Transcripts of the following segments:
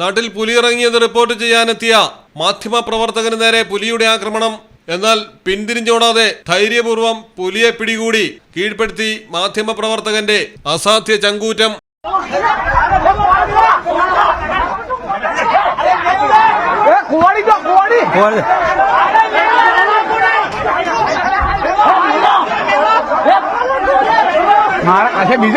നാട്ടിൽ പുലിയിറങ്ങിയത് റിപ്പോർട്ട് ചെയ്യാനെത്തിയ മാധ്യമ പ്രവർത്തകന് നേരെ പുലിയുടെ ആക്രമണം. എന്നാൽ പിന്തിരിഞ്ഞോടാതെ ധൈര്യപൂർവം പുലിയെ പിടികൂടി കീഴ്പ്പെടുത്തി മാധ്യമ പ്രവർത്തകന്റെ അസാധ്യ ചങ്കൂറ്റം. ബിജ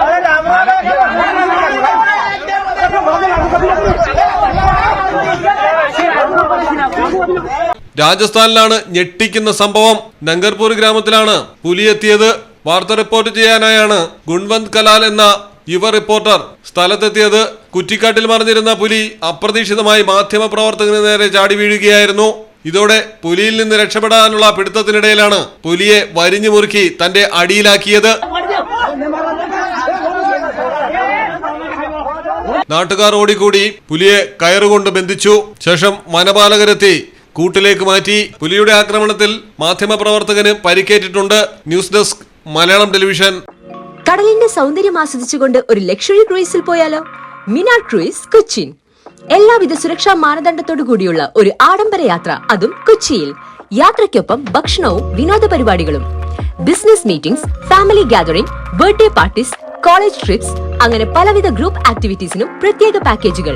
രാജസ്ഥാനിലാണ് ഞെട്ടിക്കുന്ന സംഭവം. നങ്കർപൂർ ഗ്രാമത്തിലാണ് പുലിയെത്തിയത്. വാർത്ത റിപ്പോർട്ട് ചെയ്യാനായാണ് ഗുൺവന്ത് കലാൽ എന്ന യുവ റിപ്പോർട്ടർ സ്ഥലത്തെത്തിയത്. കുറ്റിക്കാട്ടിൽ മറിഞ്ഞിരുന്ന പുലി അപ്രതീക്ഷിതമായി മാധ്യമ പ്രവർത്തകന് നേരെ ചാടി വീഴുകയായിരുന്നു. ഇതോടെ പുലിയിൽ നിന്ന് രക്ഷപ്പെടാനുള്ള പിടുത്തത്തിനിടയിലാണ് പുലിയെ വരിഞ്ഞു മുറുക്കി തന്റെ അടിയിലാക്കിയത്. നാട്ടുകാർ ഓടിക്കൂടി പുലിയെ കയറുകൊണ്ട് ബന്ധിച്ചു. ശേഷം വനപാലകരെത്തി. കൂട്ടിലേക്ക് മാറ്റി പുലിയുടെ ആക്രമണത്തിൽ മാധ്യമപ്രവർത്തകന് പരിക്കേറ്റിട്ടുണ്ട് ന്യൂസ് ഡെസ്ക് മലയാളം ടെലിവിഷൻ. കടലിന്റെ സൗന്ദര്യം ആസ്വദിച്ചുകൊണ്ട് ഒരു ലക്ഷറി ക്രൂയിസിൽ പോയാലോ? മിനാർ ക്രൂയിസ് കൊച്ചിൻ. എല്ലാവിധ സുരക്ഷാ മാനദണ്ഡത്തോടു കൂടിയുള്ള ഒരു ആഡംബര യാത്ര അതും കൊച്ചിയിൽ. യാത്രയ്ക്കൊപ്പം ഭക്ഷണവും വിനോദ പരിപാടികളും. Business meetings family gathering birthday parties college trips അങ്ങനെ പലവിധ ഗ്രൂപ്പ് ആക്ടിവിറ്റീസിനും പ്രത്യേക പാക്കേജുകൾ.